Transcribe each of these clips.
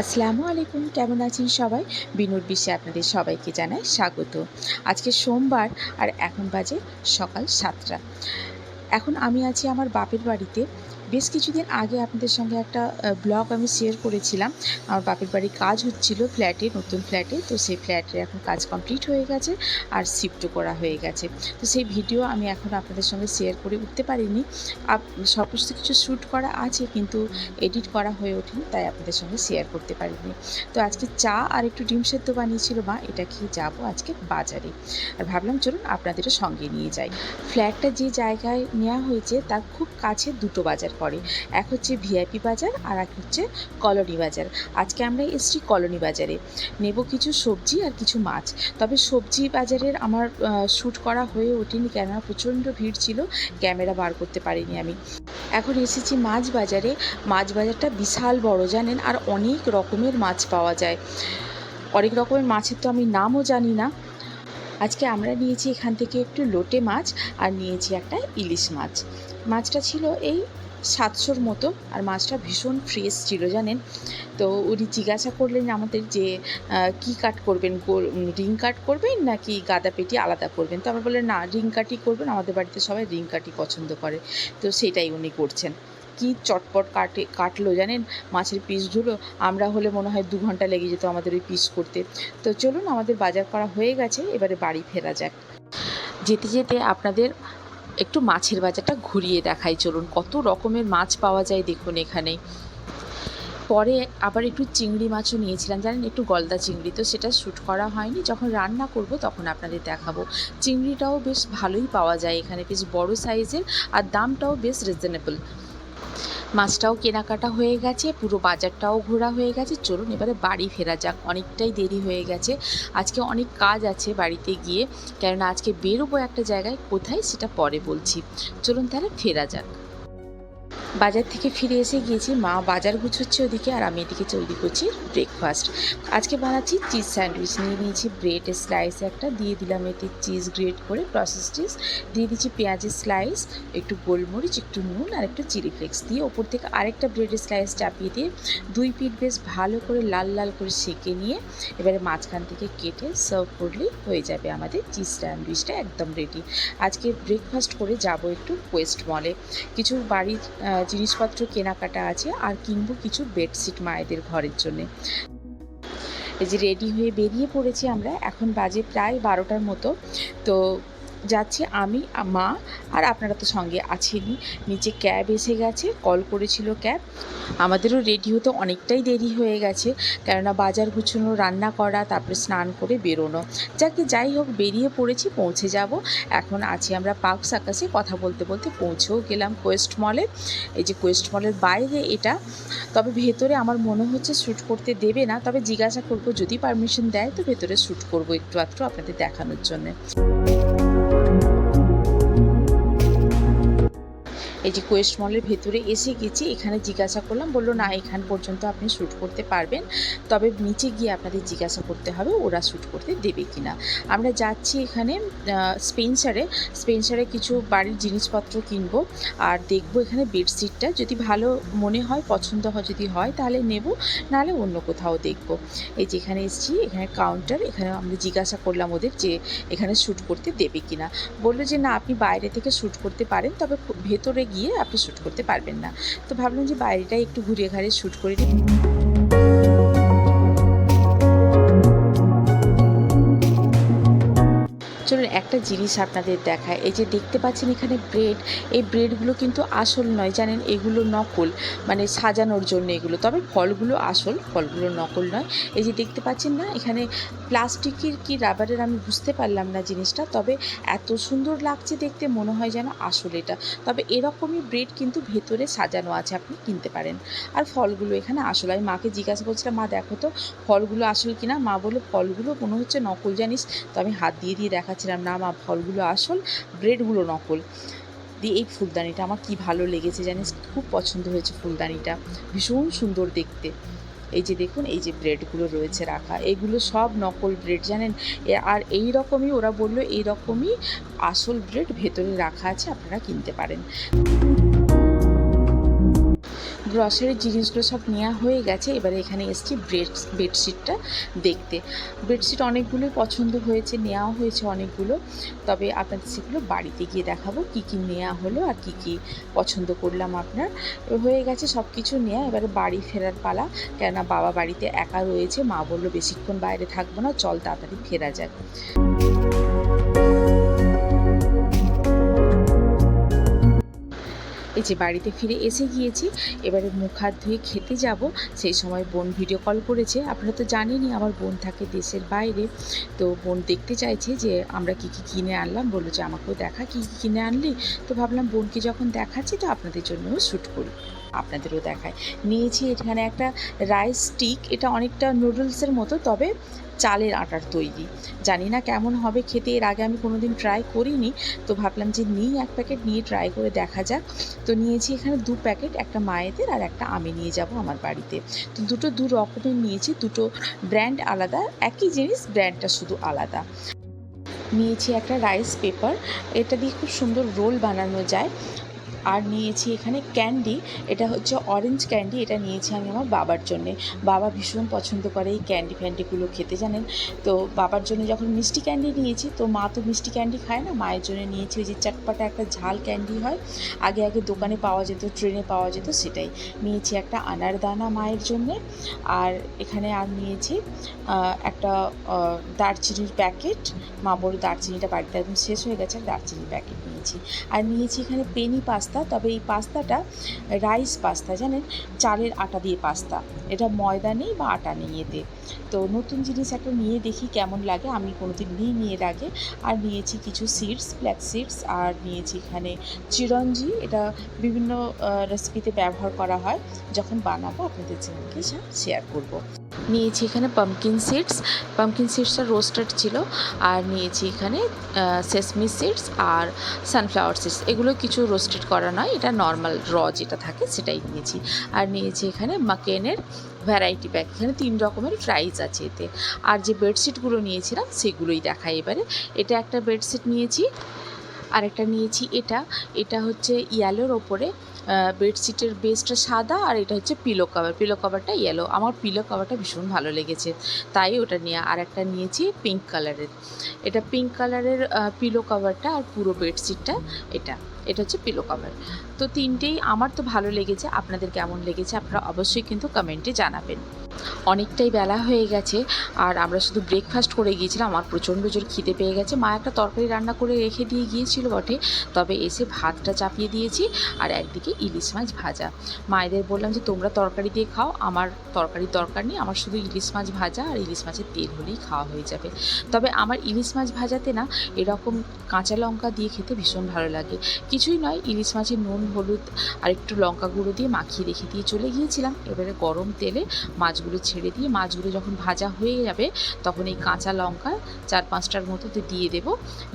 আসসালামু আলাইকুম, কেমন আছেন সবাই? বিনুর বিশ্বে আপনাদের সবাইকে জানাই স্বাগত। আজকে সোমবার আর এখন বাজে সকাল সাতটা। এখন আমি আছি আমার বাপের বাড়িতে। বেশ কিছুদিন আগে আপনাদের সঙ্গে একটা ব্লগ আমি শেয়ার করেছিলাম। আমার বাপের বাড়ি কাজ হচ্ছিল ফ্ল্যাটে নতুন ফ্ল্যাটে তো সেই ফ্ল্যাটের এখন কাজ কমপ্লিট হয়ে গেছে আর শিফটও করা হয়ে গেছে। তো সেই ভিডিও আমি এখন আপনাদের সঙ্গে শেয়ার করে উঠতে পারিনি। সমস্ত কিছু শ্যুট করা আছে কিন্তু এডিট করা হয়ে ওঠেনি, তাই আপনাদের সঙ্গে শেয়ার করতে পারিনি। তো আজকে চা আর একটু ডিম সেদ্ধ বানিয়েছিল মা, এটা খেয়ে যাব আজকে বাজারে। আর ভাবলাম চলুন আপনাদেরও সঙ্গে নিয়ে যাই। ফ্ল্যাটটা যে জায়গায় নেওয়া হয়েছে, তার খুব কাছে দুটো বাজার। পড়ে। এক হচ্ছে ভিআইপি বাজার আর এক হচ্ছে কলোনি বাজার। আজকে আমরা এসছি কলোনি বাজারে। নেব কিছু সবজি আর কিছু মাছ। তবে সবজি বাজারের আমার শ্যুট করা হয়ে ওঠেনি কেননা প্রচণ্ড ভিড় ছিল, ক্যামেরা বার করতে পারিনি আমি। এখন এসেছি মাছ বাজারে। মাছ বাজারটা বিশাল বড়, জানেন? আর অনেক রকমের মাছ পাওয়া যায়। অনেক রকমের মাছের তো আমি নামও জানি না। আজকে আমরা নিয়েছি এখান থেকে একটু লোটে মাছ আর নিয়েছি একটা ইলিশ মাছ। মাছটা ছিল এই সাতশোর মতো, আর মাছটা ভীষণ ফ্রেশ ছিল, জানেন? তো উনি জিজ্ঞাসা করলেন আমাদের যে কি কাট করবেন? রিং কাট করবেন নাকি গাদা পেটি আলাদা করবেন? তো আমরা বললেন না রিং কাটই করবেন, আমাদের বাড়িতে সবাই রিং কাটই পছন্দ করে। তো সেটাই উনি করছেন। কি চটপট কাটে, কাটলো, জানেন? মাছের পিসগুলো, আমরা হলে মনে হয় দু ঘণ্টা লেগে যেত আমাদের ওই পিস করতে। তো চলুন, আমাদের বাজার করা হয়ে গেছে, এবারে বাড়ি ফেরা যাক। যেতে যেতে আপনাদের একটু মাছের বাজারটা ঘুরিয়ে দেখাই, চলুন। কত রকমের মাছ পাওয়া যায় দেখুন এখানে। পরে আবার একটু চিংড়ি মাছও নিয়েছিলাম, জানেন একটু গলদা চিংড়ি, তো সেটা শ্যুট করা হয়নি। যখন রান্না করব তখন আপনাদের দেখাবো। চিংড়িটাও বেশ ভালোই পাওয়া যায় এখানে, বেশ বড় সাইজের আর দামটাও বেশ রিজনেবল মাছটাও কেনাকাটা হয়ে গেছে, পুরো বাজারটাও ঘোরা হয়ে গেছে। চলুন এবারে বাড়ি ফেরা যাক, অনেকটাই দেরি হয়ে গেছে। আজকে অনেক কাজ আছে বাড়িতে গিয়ে, কেননা আজকে বেরোবো একটা জায়গায়, কোথায় সেটা পরে বলছি। চলুন তাহলে ফেরা যাক। বাজার থেকে ফিরে এসে গিয়েছি। মা বাজার গুছোচ্ছে ওদিকে আর আমি এদিকে তৈরি করছি ব্রেকফাস্ট আজকে বানাচ্ছি চিজ স্যান্ডউইচ নিয়ে নিয়েছি ব্রেডের স্লাইস একটা, দিয়ে দিলাম এতে চিজ গ্রেট করে প্রসেস চিজ দিয়ে দিচ্ছি পেঁয়াজের স্লাইস একটু গোলমরিচ, একটু নুন আর একটু চিলি ফ্লেক্স দিয়ে ওপর থেকে আরেকটা ব্রেডের স্লাইস চাপিয়ে দিয়ে দুই পিঠ বেশ ভালো করে লাল লাল করে সেঁকে নিয়ে এবারে মাঝখান থেকে কেটে সার্ভ করলেই হয়ে যাবে আমাদের চিজ স্যান্ডউইচটা একদম রেডি আজকে ব্রেকফাস্ট করে যাব একটু ওয়েস্ট মলে কিছু বাড়ির জিনিসপত্র কেনাকাটা আছে আর কিনবো কিছু বেডশিট মায়েদের ঘরের জন্যে। এই যে রেডি হয়ে বেরিয়ে পড়েছি আমরা, এখন বাজে প্রায় বারোটার মতো। তো যাচ্ছি আমি, মা আর আপনারা তো সঙ্গে আছেনই। নিচে ক্যাব এসে গেছে, কল করেছিল ক্যাব। আমাদেরও রেডি হতে অনেকটাই দেরি হয়ে গেছে, কেননা বাজার গুছানো, রান্না করা, তারপরে স্নান করে বেরোনো। যাকে যাই হোক, বেরিয়ে পড়েছি, পৌঁছে যাব। এখন আছি আমরা পার্ক সাকাশে কথা বলতে বলতে পৌঁছেও গেলাম কোয়েস্ট মলে এই যে কোয়েস্ট মলের বাইরে এটা, তবে ভেতরে আমার মনে হচ্ছে শ্যুট করতে দেবে না, তবে জিজ্ঞাসা করব, যদি পারমিশন দেয় তো ভেতরে শ্যুট করব একটু আধটু আপনাদের দেখানোর জন্যে। এই যে কোয়েস্ট মলের ভেতরে এসে গেছি, এখানে জিজ্ঞাসা করলাম, বলল, না, এখান পর্যন্ত আপনি শ্যুট করতে পারবেন। তবে নিচে গিয়ে আপনাদের জিজ্ঞাসা করতে হবে, ওরা শ্যুট করতে দেবে কি না আমরা যাচ্ছি এখানে স্পেন্সারে স্পেন্সারে কিছু বাড়ির জিনিসপত্র কিনবো আর দেখব এখানে বেডশিটটা যদি ভালো মনে হয়, পছন্দ হয়, যদি হয়, তাহলে নেব, নাহলে অন্য কোথাও দেখব। এই যে এখানে এসেছি, এখানে কাউন্টার এখানে আমরা জিজ্ঞাসা করলাম ওদের যে এখানে শ্যুট করতে দেবে কি না বলল যে, না, আপনি বাইরে থেকে শ্যুট করতে পারেন, তবে ভেতরে গিয়ে আপনি শ্যুট করতে পারবেন না। তো ভাবলাম যে বাইরেটাই একটু ঘুরিয়ে ঘাড়ে শ্যুট করে নিই। চলুন একটা জিনিস আপনাদের দেখায় এই যে দেখতে পাচ্ছেন এখানে ব্রেড। এই ব্রেডগুলো কিন্তু আসল নয়, জানেন? এগুলো নকল মানে সাজানোর জন্য এগুলো। তবে ফলগুলো আসল, ফলগুলো নকল নয়। এই যে দেখতে পাচ্ছেন না, এখানে প্লাস্টিকের কি রাবারের আমি বুঝতে পারলাম না জিনিসটা, তবে এত সুন্দর লাগছে দেখতে, মনে হয় যেন আসল এটা। তবে এরকমই ব্রেড কিন্তু ভেতরে সাজানো আছে, আপনি কিনতে পারেন। আর ফলগুলো এখানে আসল। আমি মাকে জিজ্ঞাসা করছিলাম, মা, দেখো তো, ফলগুলো আসল কিনা? মা বলল, ফলগুলো মনে হচ্ছে নকল জানিস। তো আমি হাত দিয়ে দিয়ে দেখাচ্ছিলাম না মা ফলগুলো আসল ব্রেডগুলো নকল। দিয়ে এই ফুলদানিটা আমার কি ভালো লেগেছে জানিস? খুব পছন্দ হয়েছে ফুলদানিটা। ভীষণ সুন্দর দেখতে। এই যে দেখুন, এই যে ব্রেডগুলো রয়েছে রাখা, এগুলো সব নকল ব্রেড জানেন? আর এই রকমই ওরা বলল, এই রকমই আসল ব্রেড ভেতরে রাখা আছে, আপনারা কিনতে পারেন। গ্রসারির জিনিসগুলো সব নেওয়া হয়ে গেছে, এবারে এখানে এসেছি বেড বেডশিটটা দেখতে। বেডশিট অনেকগুলোই পছন্দ হয়েছে নেওয়া হয়েছে অনেকগুলো। তবে আপনাদের সেগুলো বাড়িতে গিয়ে দেখাবো, কি কি নেওয়া হলো আর কি কি পছন্দ করলাম আপনার। হয়ে গেছে সব কিছু নেওয়া এবারে বাড়ি ফেরার পালা, কেননা বাবা বাড়িতে একা রয়েছে, মা বলল বেশিক্ষণ বাইরে থাকব না, চল তাড়াতাড়ি ফেরা যাক। এই যে বাড়িতে ফিরে এসে গিয়েছি, এবারে মুখ হাত ধুয়ে খেতে যাব। সেই সময় বোন ভিডিও কল করেছে। আপনারা তো জানেনই আমার বোন থাকে দেশের বাইরে। তো বোন দেখতে চাইছে যে আমরা কি কি কিনে আনলাম। বলল যে আমাকেও দেখা কি কি কিনে আনলি। তো ভাবলাম বোনকে যখন দেখাচ্ছি তো আপনাদের জন্যও শ্যুট করি। আপনাদেরও দেখায়। নিয়েছি এখানে একটা রাইস স্টিক, এটা অনেকটা নুডলসের মতো, তবে চালের আটার তৈরি। জানি না কেমন হবে, খেতে এর আগে আমি কোনোদিন ট্রাই করিনি, তো ভাবলাম যে নিই এক প্যাকেট নিয়ে ট্রাই করে দেখা যাক। তো নিয়েছি এখানে দু প্যাকেট একটা মায়েদের আর একটা আমি নিয়ে যাব আমার বাড়িতে। তো দুটো দু রকমের নিয়েছি, দুটো ব্র্যান্ড আলাদা, একই জিনিস ব্র্যান্ডটা শুধু আলাদা। নিয়েছি একটা রাইস পেপার এটা দিয়ে খুব সুন্দর রোল বানানো যায়। আর নিয়েছি এখানে ক্যান্ডি, এটা হচ্ছে অরেঞ্জ ক্যান্ডি, এটা নিয়েছি আমি আমার বাবার জন্যে। বাবা ভীষণ পছন্দ করে এই ক্যান্ডি ফ্যান্ডিগুলো খেতে, জানেন? তো বাবার জন্য যখন মিষ্টি ক্যান্ডি নিয়েছি, তো মা তো মিষ্টি ক্যান্ডি খায় না, মায়ের জন্য নিয়েছি ওই যে চটপাটা একটা ঝাল ক্যান্ডি হয়। আগে আগে দোকানে পাওয়া যেত, ট্রেনে পাওয়া যেত সেটাই। নিয়েছি একটা আনারদানা মায়ের জন্যে, আর এখানে আর নিয়েছি একটা দারচিনির প্যাকেট। মা বড় দারচিনিটা বাড়িতে একদম শেষ হয়ে গেছে, দারচিনির প্যাকেট। নিয়েছি। আর নিয়েছি এখানে পেনি পাস্তা, তবে এই পাস্তাটা রাইস পাস্তা, জানেন? চালের আটা দিয়ে পাস্তা। এটা ময়দা নেই বা আটা নেই এতে। তো নতুন জিনিস একটা নিয়ে দেখি কেমন লাগে। আমি কোনোদিন নিই নিয়ে আগে। আর নিয়েছি কিছু সিডস ব্ল্যাক সিডস আর নিয়েছি এখানে চিরঞ্জি। এটা বিভিন্ন রেসিপিতে ব্যবহার করা হয়। যখন বানাবো আপনাদের সঙ্গে শেয়ার করব। নিয়েছি এখানে পামকিন সিডস পামকিন সিডসটা রোস্টেড ছিল, আর নিয়েছি এখানে সেসমি সিডস আর সানফ্লাওয়ার সিডস এগুলো কিছু রোস্টেড করা নয়, এটা নর্মাল র যেটা থাকে সেটাই নিয়েছি। আর নিয়েছি এখানে মাকেনের ভ্যারাইটি প্যাক এখানে তিন রকমের প্রাইস আছে এতে। আর যে বেডশিটগুলো নিয়েছিলাম, সেগুলোই দেখাই এবারে। এটা একটা বেডশিট নিয়েছি আরেকটা নিয়েছি এটা। এটা হচ্ছে ইয়েলোর ওপরে বেডশিটের বেসটা সাদা আর এটা হচ্ছে পিলো কভার পিলো কভারটা ইয়েলো আমার পিলো কভারটা ভীষণ ভালো লেগেছে, তাই ওটা নিয়ে আর একটা নিয়েছি পিঙ্ক কালারের এটা পিঙ্ক কালারের পিলো কভারটা আর পুরো বেডশিটটা এটা। এটা হচ্ছে পিলো কভার তো তিনটেই আমার তো ভালো লেগেছে। আপনাদের কেমন লেগেছে আপনারা অবশ্যই কিন্তু কমেন্টে জানাবেন। অনেকটাই বেলা হয়ে গেছে আর আমরা শুধু ব্রেকফাস্ট করে গিয়েছিলাম। আমার প্রচণ্ড জোর খিদে পেয়ে গেছে। মা একটা তরকারি রান্না করে রেখে দিয়ে গিয়েছিল বটে। তবে এসে ভাতটা চাপিয়ে দিয়েছি আর একদিকে ইলিশ মাছ ভাজা। মায়েদের বললাম যে, তোমরা তরকারি দিয়ে খাও। আমার তরকারির দরকার নেই। আমার শুধু ইলিশ মাছ ভাজা আর ইলিশ মাছের তেল হলেই খাওয়া হয়ে যাবে। তবে আমার ইলিশ মাছ ভাজাতে না, এরকম কাঁচা লঙ্কা দিয়ে খেতে ভীষণ ভালো লাগে। কিছুই নয়, ইলিশ মাছের নুন, হলুদ আর একটু লঙ্কা গুঁড়ো দিয়ে মাখিয়ে রেখে দিয়ে চলে গিয়েছিলাম। এবারে গরম তেলে মাছগুলো ছেড়ে দিয়ে মাছগুলো যখন ভাজা হয়ে যাবে, তখন এই কাঁচা লঙ্কা চার পাঁচটার মতো দিয়ে দেবো।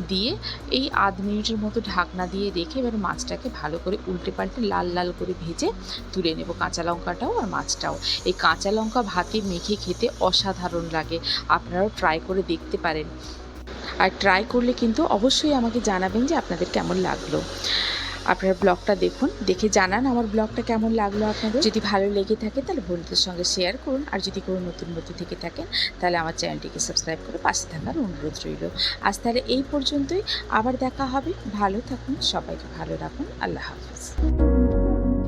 দিয়ে এই আধ মিনিটের মতো ঢাকনা দিয়ে রেখে এবার মাছটাকে ভালো করে উল্টে পাল্টে লাল লাল করে ভেজে তুলে নেব কাঁচা লঙ্কাটাও আর মাছটাও। এই কাঁচা লঙ্কা ভাতে মেখে খেতে অসাধারণ লাগে। আপনারাও ট্রাই করে দেখতে পারেন। আর ট্রাই করলে কিন্তু অবশ্যই আমাকে জানাবেন যে আপনাদের কেমন লাগল। আপনার ব্লগটা দেখুন, দেখে জানান আমার ব্লগটা কেমন লাগল আপনাদের। যদি ভালো লেগে থাকে তাহলে বন্ধুদের সঙ্গে শেয়ার করুন। আর যদি কোনো নতুন বন্ধু থেকে থাকেন, তাহলে আমার চ্যানেলটিকে সাবস্ক্রাইব করে পাশে থাকার অনুরোধ রইল। আজ তাহলে এই পর্যন্তই। আবার দেখা হবে। ভালো থাকুন, সবাইকে ভালো রাখুন। আল্লাহ হাফিজ।